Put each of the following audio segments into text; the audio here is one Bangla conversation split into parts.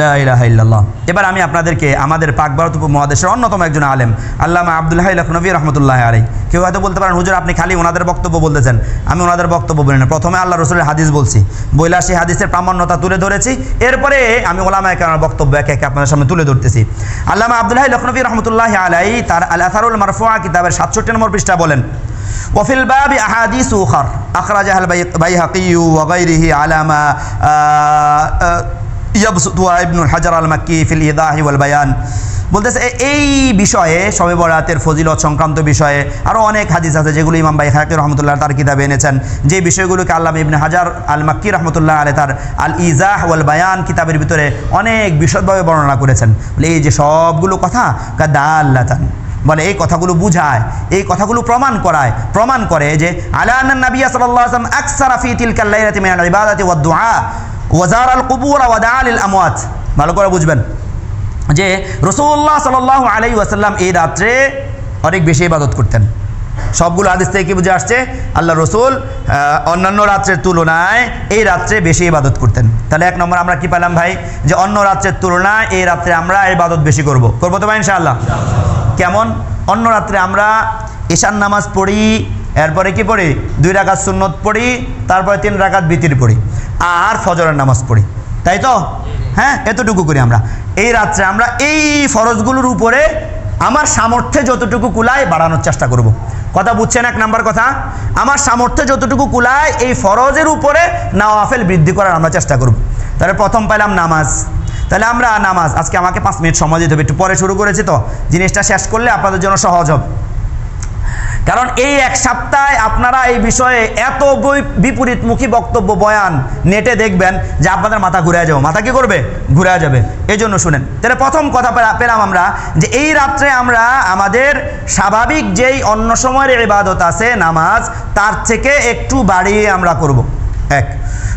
লা ইলাহা ইল্লাল্লাহ এবার আমি আপনাদেরকে আমাদের পাক ভারত উপমহাদেশের অন্যতম একজন আলেম আল্লামা আব্দুল্লাহ লখনবী রহমতুল্লাহ আলাই কেউ হয়তো বলতে পারেন হুজুর আপনি খালি ওনাদের বক্তব্য বলতেছেন আমি ওনাদের বক্তব্য বলি না প্রথমে আল্লাহ রসুলের হাদিস বলছি বইলা সেই হাদিসের প্রামাণ্যতা তুলে ধরেছি এরপরে আমি ওলামা কেনার বক্তব্য একে একে আপনাদের সামনে তুলে ধরতেছি আল্লামা আব্দুল্লাহ লখনবী রহমতুল্লাহ আলাই তার আল আথারুল মারফুয়া কিতাবের সাতষট্টি নম্বর পৃষ্ঠা বলেন وفي الباب أحاديث أخر أخرجها البيهقي وغيره على ما বলতেছে এই বিষয়ে, শবে বরাতের ফজিলত সংক্রান্ত বিষয়ে আরও অনেক হাদিস আছে যেগুলো ইমাম বাই হাকির রহমতুল্লাহ তার কিতাবে এনেছেন। যে বিষয়গুলোকে আল্লাহ ইবনে হাজার আল মাক্কি রহমতুল্লাহ আলে তার আল ইজাহ ওয়াল বায়ান কিতাবের ভিতরে অনেক বিশদভাবে বর্ণনা করেছেন। বলে, এই যে সবগুলো কথা কাদা বলে, এই কথাগুলো বুঝায়, এই কথাগুলো প্রমাণ করায়, প্রমাণ করে যে আলান নবিয়া সাল্লাম আকসারাফি তিলকাল্লাইরাতি মিনাল ইবাদাতি ওয়াদ ওয়াজার আল কবুর ওয়া আল আমওয়াত। ভালো করে বুঝবেন। যে রসুল্লাহ সাল্লাল্লাহু আলাইহি ওয়াসাল্লাম এই রাত্রে অনেক বেশি ইবাদত করতেন। সবগুলো হাদিস থেকে কি বুঝে আসছে? আল্লাহ রসুল অন্যান্য রাত্রের তুলনায় এই রাত্রে বেশি ইবাদত করতেন। তাহলে এক নম্বর আমরা কি পেলাম ভাই? যে অন্য রাত্রের তুলনায় এই রাত্রে আমরা ইবাদত বেশি করব। করব তো ভাই ইনশাআল্লাহ। কেমন? অন্য রাত্রে আমরা ঈশান নামাজ পড়ি, এরপরে কি পড়ি? দুই রাকাত সুন্নত পড়ি, তারপরে তিন রাকাত বিতির পড়ি। আর ফজরের নামাজ পড়ি। তাই তো? হ্যাঁ এতটুকু করি আমরা। এই রাত্রে আমরা এই ফরজগুলোর উপরে আমার সামর্থ্যে যতটুকু কুলায় বাড়ানোর চেষ্টা করব। কথা বুঝছেন এক নাম্বার কথা? আমার সামর্থ্যে যতটুকু কুলায় এই ফরজের উপরে নাওয়াফেল বৃদ্ধি করার আমরা চেষ্টা করব। তাহলে প্রথম পাইলাম নামাজ। তাহলে আমরা নামাজ। আজকে আমাকে পাঁচ মিনিট সময় দিতে হবে। একটু পরে শুরু করেছি তো। জিনিসটা শেষ করলে আপনাদের জন্য সহজ হবে। কারণ এই এক সপ্তাহে আপনারা এই বিষয়ে এত বই- বিপরীতমুখী বক্তব্য, বয়ান, নেটে দেখবেন যে আপনাদের মাথা ঘুরে যাবে। মাথা কি করবে? ঘুরে যাবে। এই জন্য শুনেন। তাহলে প্রথম কথা পেলা- পেলাম আমরা যে এই রাত্রে আমরা আমাদের স্বাভাবিক যেই অন্য সময়ের ইবাদত আছে, নামাজ, তার থেকে একটু বাড়িয়ে আমরা করব। এক।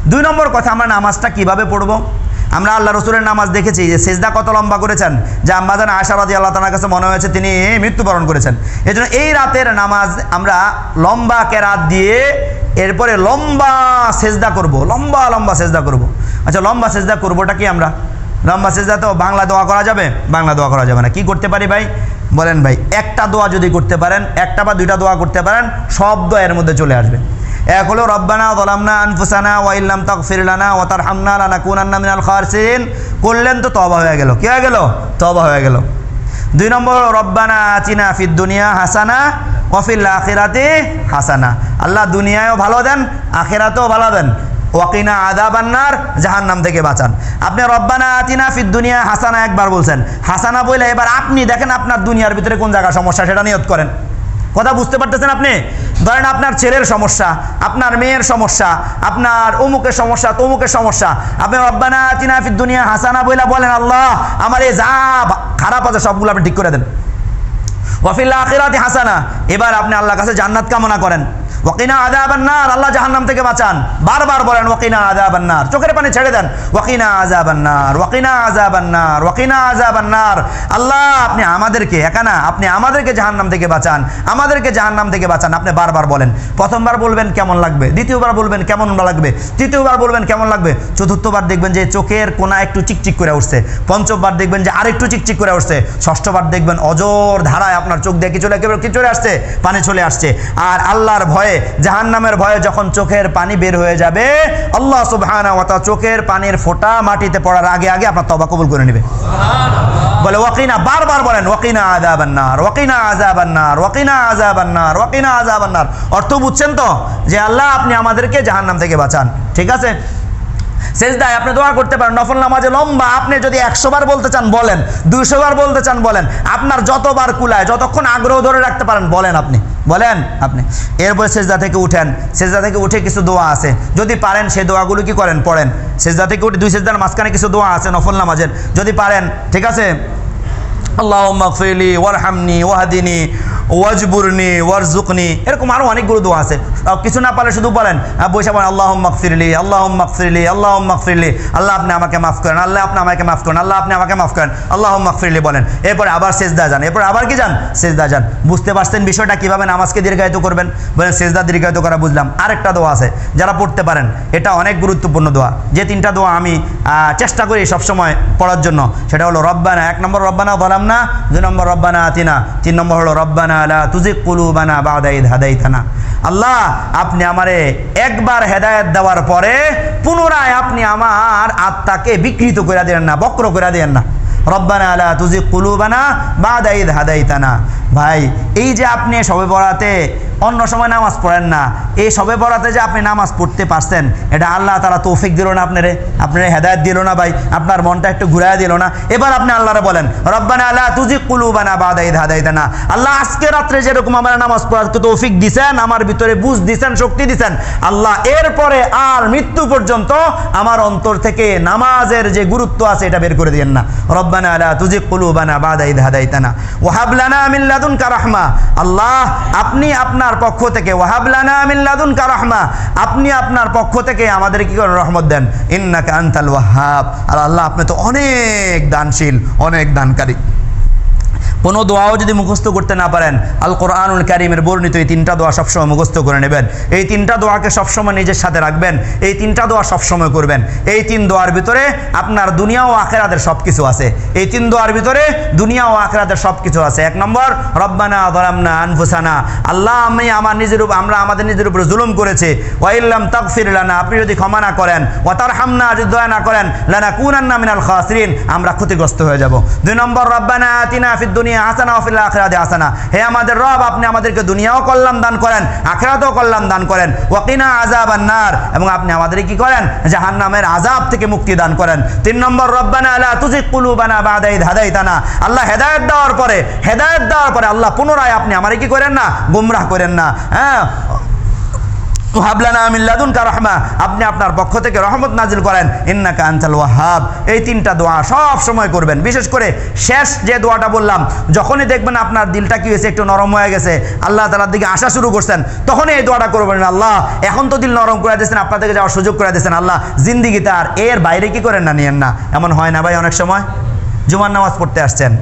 দুই নম্বর কথা, আমরা নামাজটা কীভাবে পড়ব? আমরা আল্লাহ রসুলের নামাজ দেখেছি যে সেজদা কত লম্বা করেছেন? যে আম্মাজান আশাবাদী আল্লাহ তালার কাছে মনে হয়েছে তিনি মৃত্যুবরণ করেছেন। এই জন্য এই রাতের নামাজ আমরা লম্বা কেরাত দিয়ে এরপরে লম্বা সেজদা করব, লম্বা লম্বা সেজদা করব। আচ্ছা লম্বা সেজদা করবোটা কি আমরা? লম্বা সেজদা তো বাংলা দোয়া করা যাবে? বাংলা দোয়া করা যাবে না। কি করতে পারি ভাই? বলেন ভাই, একটা দোয়া যদি করতে পারেন, একটা বা দুইটা দোয়া করতে পারেন, সব দোয়া এর মধ্যে চলে আসবে। এক হলো রব্বানা দলামনা আনফুসানা ওয়াইল্লাম তাগফির লানা ওয়া তারহামনা লানাকুনান্না মিনাল খাসিরিন। করলেন তো তওবা হয়ে গেল। কি হয়ে গেল? তওবা হয়ে গেল। দুই নম্বর রব্বানা আতিনা ফির দুনিয়া হাসানা ওয়াফিল আখিরাতে হাসানা। আল্লাহ দুনিয়ায়ও ভালো দেন, আখিরাতেও ভালো দেন। ওয়াকিনা আদাবান্নার জাহান্নাম থেকে বাঁচান। আপনি রব্বানা আতিনা ফির দুনিয়া হাসানা একবার বলছেন। হাসানা বলে এবার আপনি দেখেন আপনার দুনিয়ার ভিতরে কোন জায়গা সমস্যা, সেটা নিয়ত করেন। কথা বুঝতে পারতেছেন আপনি? ধরেন আপনার ছেলের সমস্যা, আপনার মেয়ের সমস্যা, আপনার অমুকের সমস্যা, তমুকের সমস্যা। আপনি রব্বানা চিনাফির দুনিয়া হাসানা বইলা বলেন, আল্লাহ, আমার এই যা খারাপ আছে সবগুলো আপনি ঠিক করে দেন। ওয়াফিল্লা আখিরাতি হাসানা। এবার আপনি আল্লাহর কাছে জান্নাত কামনা করেন। ওয়াকিনা আযাবান্নার, আল্লাহ জাহান্নাম থেকে বাঁচান। বারবার বলেন, ওয়াকিনা আযাবান্নার। চোখের পানি ছেড়ে দেন, ওয়াকিনা আযাবান্নার ওয়াকিনা আযাবান্নার ওয়াকিনা আযাবান্নার। আল্লাহ, আপনি আমাদেরকে একা না, আপনি আমাদেরকে জাহান্নাম থেকে বাঁচান, আমাদেরকে জাহান্নাম থেকে বাঁচান, আপনি বারবার বলেন। প্রথমবার বলবেন কেমন লাগবে, দ্বিতীয়বার বলবেন কেমন লাগবে, তৃতীয়বার বলবেন কেমন লাগবে, চতুর্থবার দেখবেন যে চোখের কোনা একটু চিকচিক করে উঠছে, পঞ্চমবার দেখবেন যে আরেকটু চিকচিক করে উঠছে, ষষ্ঠবার দেখবেন অজর ধারায় আপনার চোখ দিয়ে কি চলে একেবারে কি চলে আসছে, পানি চলে আসছে। আর আল্লাহর ভয়ে জাহান্নামের ভয়ে যখন চোখের পানি বের হয়ে যাবে আল্লাহ সুবহানাহু ওয়া চোখের পানির ফোঁটা মাটিতে পড়ার আগে আগে আপনার তবা কবুল করে নেবে। বলে ওয়াকিনা বারবার বলেন ওয়াকিনা আযাবান্নার ওয়াকিনা আযাবান্নার ওয়াকিনা আযাবান্নার ওয়াকিনা আযাবান্নার। অর্থ বুঝছেন তো? যে আল্লাহ আপনি আমাদেরকে জাহান্নাম থেকে বাঁচান। ঠিক আছে? সেজদায় আপনি দোয়া করতে পারেন নফল নামাজে লম্বা। আপনি যদি একশো বার বলতে চান বলেন। দুইশো বার বলতে চান বলেন। আপনার যতবার কুলায় যতক্ষণ আগ্রহ ধরে রাখতে পারেন বলেন আপনি। বলেন আপনি। এরপরে সেজদা থেকে উঠেন। সেজদা থেকে উঠে কিছু দোয়া আছে। যদি পারেন সেই দোয়াগুলো কি করেন? পড়েন। সেজদা থেকে উঠে দুই সেজদার মাঝখানে কিছু দোয়া আছে, নফল নামাজের। যদি পারেন, ঠিক আছে? আল্লাহ ফেলি ওয়ারহামনি, ওয়াহাদিনী, ওয়াজবুরনি ওয়ারজুকনি এরকম আরও অনেকগুলো দোয়া আছে। কিছু না পারলে শুধু বলেন বসে বলেন আল্লাহ মকফিরলি আল্লাহ মকফিরলি আল্লাহ মকফিরলি আল্লাহ আপনি আমাকে মাফ করেন, আল্লাহ আপনি আমাকে মাফ করেন, আল্লাহ আপনি আমাকে মাফ করেন। আল্লাহ মকফিরলি বলেন। এরপর আবার সেজদা যান। এরপর আবার কি যান? সেজদা যান। বুঝতে পারছেন বিষয়টা কীভাবে নামাজকে দীর্ঘায়িত করবেন? বলেন, সেজদা দীর্ঘায়িত করা বুঝলাম। আরেকটা দোয়া আছে, যারা পড়তে পারেন, এটা অনেক গুরুত্বপূর্ণ দোয়া। যে তিনটা দোয়া আমি চেষ্টা করি সবসময় পড়ার জন্য, সেটা হলো, রব্বানা, এক নম্বর, রব্বানা বলাম না দুই নম্বর রব্বানা আতিনা, তিন নম্বর হলো রব্বানা আলা তুজিক কুলুবানা বাদাইদ হাদাইতানা। আল্লাহ, আপনি আমারে একবার হেদায়ত দেওয়ার পরে পুনরায় আপনি আমার আত্মাকে বিকৃত করে দেন না, বক্র করে দেন না। রব্বানা আলা তুজি কুলুবানা বাদাইদ হাদাইতানা। ভাই, এই যে আপনি সবে পড়াতে অন্য সময় নামাজ পড়েন না এই সবে পড়াতে যে আপনি নামাজ পড়তে পারছেন, এটা আল্লাহ তারা তৌফিক দিল না আপনারে আপনারে হেদায়ত দিল না ভাই, আপনার মনটা একটু ঘুরাই দিল না। এবার আপনি আল্লাহরে বলেন, রব্বানা আল্লাহ তুজি কুলুবানা বাদাইদ হাদাইতানা। আল্লাহ আজকে রাত্রে যেরকম আমার নামাজ পড়ার তৌফিক দিছেন, আমার ভিতরে বুঝ দিছেন, শক্তি দিছেন, আল্লাহ এরপরে আর মৃত্যু পর্যন্ত আমার অন্তর থেকে নামাজের যে গুরুত্ব আছে, এটা বের করে দিয়েন না। রব্বানা আলা তুজি কুলুবানা বাদাইদ হাদাইতানা। ওয়াহাবলানা মিন লাদুনকা কারাহমা আল্লাহ, আপনি আপনার পক্ষ থেকে ওয়াহাবলানা মিন লাদুনকা রাহমা। আপনি আপনার পক্ষ থেকে আমাদের কি করেন? রহমত দেন। ইন্নাকা আন্তাল ওয়াহাব। আর আল্লাহ আপনি তো অনেক দানশীল, অনেক দানকারী। কোনো দোয়াও যদি মুখস্থ করতে না পারেন, আল কোরআনুল কারিমের বর্ণিত এই তিনটা দোয়া সবসময় মুখস্থ করে নেবেন। এই তিনটা দোয়াকে সবসময় নিজের সাথে রাখবেন, এই তিনটা দোয়া সবসময় করবেন। এই তিন দোয়ার ভিতরে আপনার দুনিয়া ও আখেরাতের সব কিছু আছে। এই তিন দোয়ার ভিতরে দুনিয়া ও আখেরাতের সব কিছু আছে। এক নম্বর, রব্বানা দরামনা আনফুসানা। আল্লাহ আমি আমার নিজের উপর আমরা আমাদের নিজের উপরে জুলুম করেছে। ওয়াইল্লাম তাকফির লানা, আপনি যদি ক্ষমা না করেন ওয়াতার হামনা যদি দয়া না করেন লানা কুনান্না মিনাল খাসরিন। আমরা ক্ষতিগ্রস্ত হয়ে যাব। দুই নম্বর, রব্বানা আতিনা ফিদ দুনিয়া হাসানা আসানা ফিল আখরাতে আসানা। হে আমাদের রব, আপনি আমাদেরকে দুনিয়াও কল্যাণ দান করেন, আখরাতেও কল্যাণ দান করেন। ওয়াকিনা আজাব আন্নার এবং আপনি আমাদের কি করেন? জাহান্নামের আজাব থেকে মুক্তি দান করেন। তিন নম্বর, রব্বানা আলা তুজিক কুলুবানা বাদাই ধাদাই তানা আল্লাহ হেদায়ত দেওয়ার পরে, হেদায়ত দেওয়ার পরে আল্লাহ পুনরায় আপনি আমারে কি করেন না? গুমরাহ করেন না। হ্যাঁ? আপনি আপনার পক্ষ থেকে রহমত নাজিল করেন। ইন্নাকা আনতাল ওয়াহাব। এই তিনটা দোয়া সব সময় করবেন। বিশেষ করে শেষ যে দোয়াটা বললাম, যখনই দেখবেন আপনার দিলটা কি হয়েছে, একটু নরম হয়ে গেছে, আল্লাহ তালার দিকে আসা শুরু করছেন, তখনই এই দোয়াটা করবেন, আল্লাহ, এখন তো দিল নরম করে দিয়েছেন, আপনার দিকে যাওয়ার সুযোগ করে দিয়েছেন, আল্লাহ, জিন্দিগিতে আর এর বাইরে কি করেন না, নিয়েন না। এমন হয় না ভাই অনেক সময়? জুমার নামাজ পড়তে আসছেন।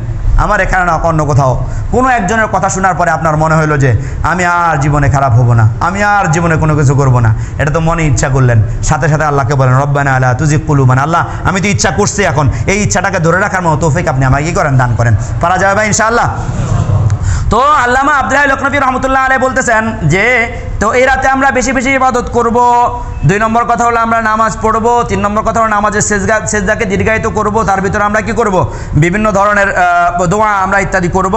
আমার এখানে না অন্য কোথাও। কোনো একজনের কথা শোনার পরে আপনার মনে হলো যে, আমি আর জীবনে খারাপ হব না, আমি আর জীবনে কোনো কিছু করব না। এটা তো মনে ইচ্ছা করলেন। সাথে সাথে আল্লাহকে বলেন, রব্বানা আল্লাহ তুজি মানে আল্লাহ, আমি তো ইচ্ছা করছি এখন। এই ইচ্ছাটাকে ধরে রাখার মতো তৌফিক আপনি আমাকে কি করেন, দান করেন। পারা যাবে ভাই, ইনশাআল্লাহ? তো আল্লামা আব্দুল্লাহ লক্ষ্ণবী রহমতুল্লাহ আলাই বলতেছেন যে, তো এই রাতে আমরা বেশি বেশি ইবাদত করব। দুই নম্বর কথা হলো আমরা নামাজ পড়ব, তিন নম্বর কথা হলো নামাজের সেজগা, সেজদাকে দীর্ঘায়িত করব, তার ভিতরে আমরা কি করব? বিভিন্ন ধরনের দোয়া আমরা ইত্যাদি করব।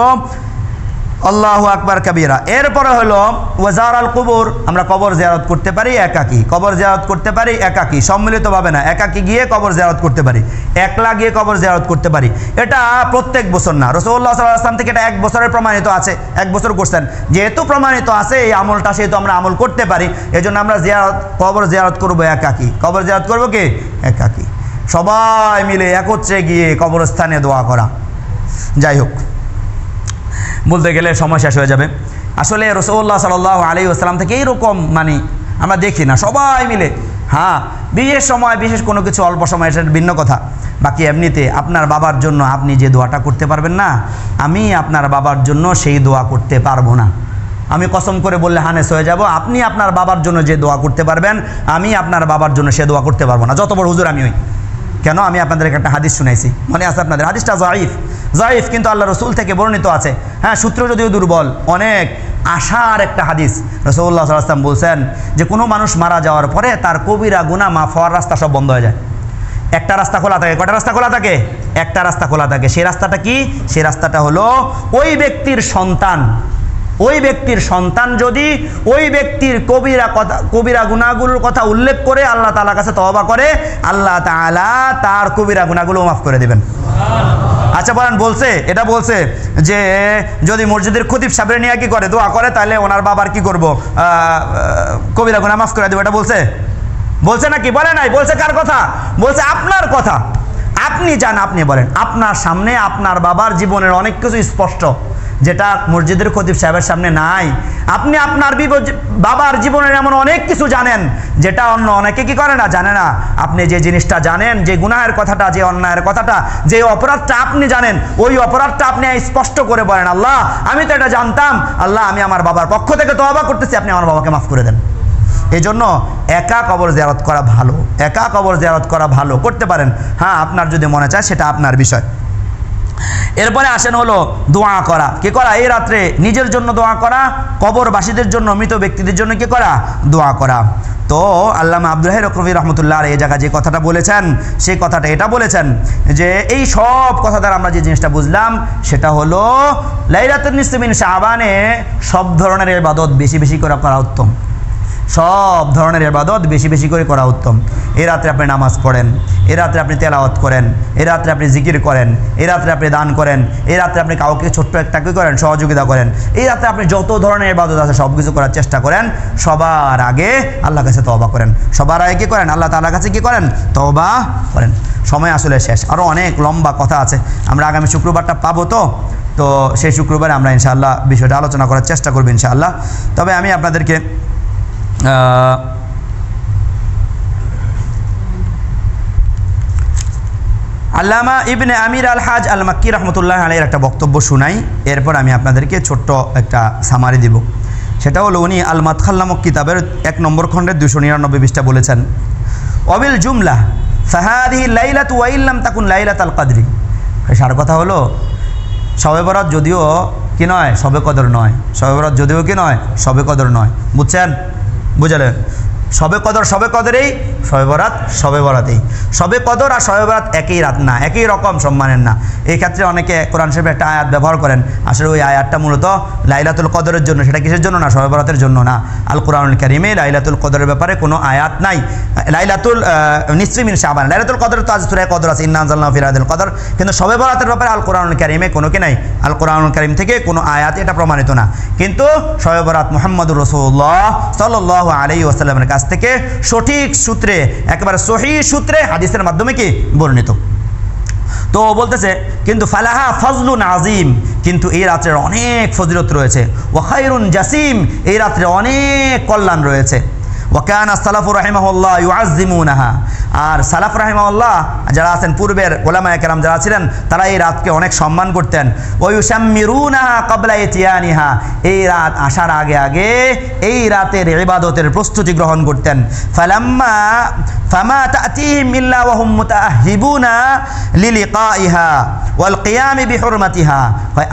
আল্লাহ আকবার কাবিরা। এরপরে হলো ওয়াজার আল কবর, আমরা কবর জিয়ারত করতে পারি, একাকি। কবর জিয়ারত করতে পারি, একাকি। সম্মিলিতভাবে না, একাকি গিয়ে কবর জিয়ারত করতে পারি। একলা গিয়ে কবর জিয়ারত করতে পারি। এটা প্রত্যেক বছর না। রসুল্লাহ সাল্লাহ আসলাম থেকে এটা এক বছরের প্রমাণিত আছে, এক বছর করছেন। যেহেতু প্রমাণিত আছে, এই আমলটা সেহেতু আমরা আমল করতে পারি। এজন্য আমরা জিয়ারত, কবর জিয়ারত করব একাকি। কবর জিয়ারত করব কি? একাকি। সবাই মিলে একত্রে গিয়ে কবরস্থানে দোয়া করা। যাই হোক। বলতে গেলে সময় শেষ হয়ে যাবে। আসলে রসৌল্লাহ সাল আলী আসসালাম থেকে এইরকম মানে আমরা দেখি না, সবাই মিলে। হ্যাঁ বিশেষ সময়, বিশেষ কোনো কিছু অল্প সময় সেটা ভিন্ন কথা। বাকি এমনিতে আপনার বাবার জন্য আপনি যে দোয়াটা করতে পারবেন না, আমি আপনার বাবার জন্য সেই দোয়া করতে পারব না। আমি কসম করে বললে হানেস হয়ে যাব, আপনি আপনার বাবার জন্য যে দোয়া করতে পারবেন, আমি আপনার বাবার জন্য সে দোয়া করতে পারব না। যত বড় হুজুর আমি হই। কেন? আমি আপনাদেরকে একটা হাদিস শুনাইছি। মনে আছে আপনাদের? হাদিসটা জাইফ জাইফ কিন্তু আল্লাহ রসুল থেকে বর্ণিত আছে। হ্যাঁ সূত্র যদিও দুর্বল, অনেক আশার একটা হাদিস রসুল্লাহ সাল্লাম বলছেন যে কোনো মানুষ মারা যাওয়ার পরে তার কবিরা, গুনা, মাফ হওয়ার রাস্তা সব বন্ধ হয়ে যায়। একটা রাস্তা খোলা থাকে কটা রাস্তা খোলা থাকে? একটা রাস্তা খোলা থাকে। সেই রাস্তাটা কি? সেই রাস্তাটা হলো ওই ব্যক্তির সন্তান। ওই ব্যক্তির সন্তান যদি ওই ব্যক্তির কবিরা কথা, কবিরা গুণাগুলোর কথা উল্লেখ করে আল্লাহ তালার কাছে তওবা করে, আল্লাহ তাআলা তার কবিরা গুণাগুলো মাফ করে দেবেন। আচ্ছা বলেন, বলছে, এটা বলছে যে, যদি মসজিদের খতিব সাবরে নিয়ে কি করে, দোয়া করে, তাহলে ওনার বাবার কি করব? কবিরা গুনা মাফ করে দেবো, এটা বলছে? বলছে নাকি? বলে নাই, বলছে কার কথা? বলছে আপনার কথা। আপনি যান, আপনি বলেন, আপনার সামনে আপনার বাবার জীবনের অনেক কিছু স্পষ্ট। যেটা মসজিদের খতিব সাহেবের সামনে নাই। আপনি আপনার বাবার জীবনের এমন অনেক কিছু জানেন, যেটা অন্য অনেকে কি করে না? জানে না। আপনি যে জিনিসটা জানেন, যে গুনাহের কথাটা, যে অন্যায়ের কথাটা, যে অপরাধটা আপনি জানেন, ওই অপরাধটা আপনি স্পষ্ট করে বলেন, আল্লাহ, আমি তো এটা জানতাম। আল্লাহ, আমি আমার বাবার পক্ষ থেকে তওবা করতেছি, আপনি আমার বাবাকে মাফ করে দেন। এই জন্য একা কবর জিয়ারত করা ভালো, একা কবর জিয়ারত করা ভালো। করতে পারেন। হ্যাঁ আপনার যদি মনে চায়, সেটা আপনার বিষয়। এরপরে আসেন হলো দোয়া করা। কে করা? এই রাত্রে নিজের জন্য দোয়া করা, কবরবাসীদের জন্য, মৃত ব্যক্তিদের জন্য কে করা? দোয়া করা। তো আল্লামা আব্দুল হাই রকবি রহমতুল্লাহ এই জায়গায় যে কথাটা বলেছেন, সেই কথাটা এটা বলেছেন যে এই সব কথা দ্বারা আমরা যে জিনিসটা বুঝলাম, সেটা হলো লাইলাতুল নিসমিন শাহবানে সব ধরনের ইবাদত বেশি বেশি করে করা উত্তম। সব ধরনের ইবাদত বেশি বেশি করে করা উত্তম। এ রাত্রে আপনি নামাজ পড়েন, এ রাত্রে আপনি তেলাওয়াত করেন, এ রাত্রে আপনি জিকির করেন, এ রাত্রে আপনি দান করেন, এ রাত্রে আপনি কাউকে ছোট্ট একটা কি করেন, সহযোগিতা করেন, এই রাত্রে আপনি যত ধরনের ইবাদত আছে সব কিছু করার চেষ্টা করেন, সবার আগে আল্লাহ কাছে তওবা করেন। সবার আগে কী করেন? আল্লাহ তাআলার কাছে কী করেন? তওবা করেন। সময় আসলে শেষ। আরও অনেক লম্বা কথা আছে। আমরা আগামী শুক্রবারটা পাবো তো? তো সেই শুক্রবারে আমরা ইনশাআল্লাহ বিষয়টা আলোচনা করার চেষ্টা করব ইনশাআল্লাহ। তবে আমি আপনাদেরকে আল্লামা ইবনে আমির আল হাজ আল মাক্কি রহমতুল্লাহ আলের একটা বক্তব্য শুনাই। এরপর আমি আপনাদেরকে ছোট্ট একটা সামারি দিব। সেটা হলো উনি আল মাতখাল কিতাবের এক নম্বর খণ্ডের দুশো নিরানব্বই পৃষ্ঠা বলেছেন, অবিল জুমলা ফাহাদি লাইলাত ওয়াইল্লাম তাকুন লাইলাত আল কাদরি। সার কথা হলো, সবে বরাত যদিও কি নয়, সবে কদর নয়। সবে বরাত যদিও কি নয়, সবে কদর নয়। বুঝছেন? বুঝলেন? সবে কদর, সবে কদরেই, সবে বরাত, সবে বরাতেই। সবে কদর আর সবে বরাত একই রাত না, একই রকম সম্মানের না। এই ক্ষেত্রে অনেকে কোরআন শরীফে একটা আয়াত ব্যবহার করেন। আসলে ওই আয়াতটা মূলত লাইলাতুল কদরের জন্য, সেটা কিসের জন্য না? সবে বরাতের জন্য না। আল কোরআনুল কারিমে লাইলাতুল কদরের ব্যাপারে কোনো আয়াত নাই। লাইলাতুল নিসরিমিন শাবান। লাইলাতুল কদর তো আজ সুরায় কদর আছে, ইন্না আনজালনাহু ফি লাইলাতুল কদর। কিন্তু সবে বরাতের ব্যাপারে আল কোরআনুল কারিমে কোনো কি নাই? আল কোরআনুল কারিম থেকে কোনো আয়াত এটা প্রমাণিত না। কিন্তু সবে বরাত মুহাম্মদুর রসুল্লাহ সাল্লাল্লাহু আলাইহি ওয়াসাল্লামের কাছ থেকে সঠিক সূত্রে, একেবারে সহি সূত্রে হাদিসের মাধ্যমে কি বর্ণিত? তো বলতেছে, কিন্তু ফালাহা ফজলু নাজিম কিন্তু এই রাত্রের অনেক ফজিলত রয়েছে। ওয়াখাইরুন জাসিম। এই রাত্রে অনেক কল্যাণ রয়েছে। ওয়াকান সালাফুর রাহিমাহুল্লাহ ইউআজিমুনাহা আর সালাফ রাহিমাহুল্লাহ যারা আছেন, পূর্বের ওলামা একরাম যারা ছিলেন, তারা এই রাতকে অনেক সম্মান করতেন। ওয়ুসাম্মিরুনাহা ক্বাবলা ইতিয়ানিহা। এই রাত আসার আগে আগে এই রাতের ইবাদতের প্রস্তুতি গ্রহণ করতেন। ফালাম্মা ফামা তাতিহিম ইল্লা ওয়া হুম মুতাআহিবুনা লিলিকাইহা ওয়াল কিয়ামি বিহুরমাতিহা।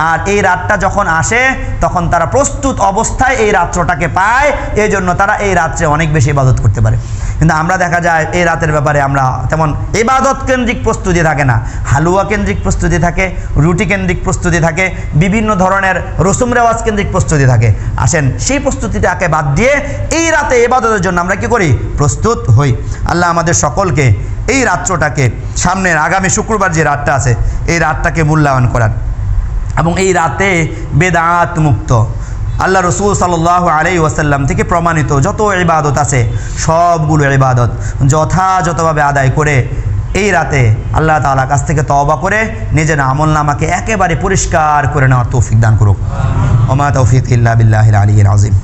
আর এই রাতটা যখন আসে, তখন তারা প্রস্তুত অবস্থায় এই রাত্রটাকে পায়। এই জন্য তারা এই রাত্রে অনেক বেশি ইবাদত করতে পারে। কিন্তু আমরা দেখা যায় এই রাতের ব্যাপারে আমরা তেমন ইবাদত কেন্দ্রিক প্রস্তুতি থাকে না। হালুয়া কেন্দ্রিক প্রস্তুতি থাকে রুটি কেন্দ্রিক প্রস্তুতি থাকে, বিভিন্ন ধরনের রসুম রেওয়াজ কেন্দ্রিক প্রস্তুতি থাকে। আসেন, সেই প্রস্তুতিটাকে বাদ দিয়ে এই রাতে ইবাদতের জন্য আমরা কি করি? প্রস্তুত হই। আল্লাহ আমাদের সকলকে এই রাত্রটাকে, সামনের আগামী শুক্রবার যে রাতটা আছে, এই রাতটাকে মূল্যায়ন করার এবং এই রাতে বেদাত মুক্ত। আল্লাহ রসুল সাল্লাহ আলাই ওয়াসাল্লাম থেকে প্রমাণিত যত ইবাদত আছে, সবগুলো ইবাদত যথাযথভাবে আদায় করে এই রাতে আল্লাহ তালা কাছ থেকে তওবা করে নিজের আমল নামাকে একেবারে পরিষ্কার করে নেওয়ার তৌফিক দান করুক। ওমা তৌফিক ইল্লা বিল্লাহ আলী আযীম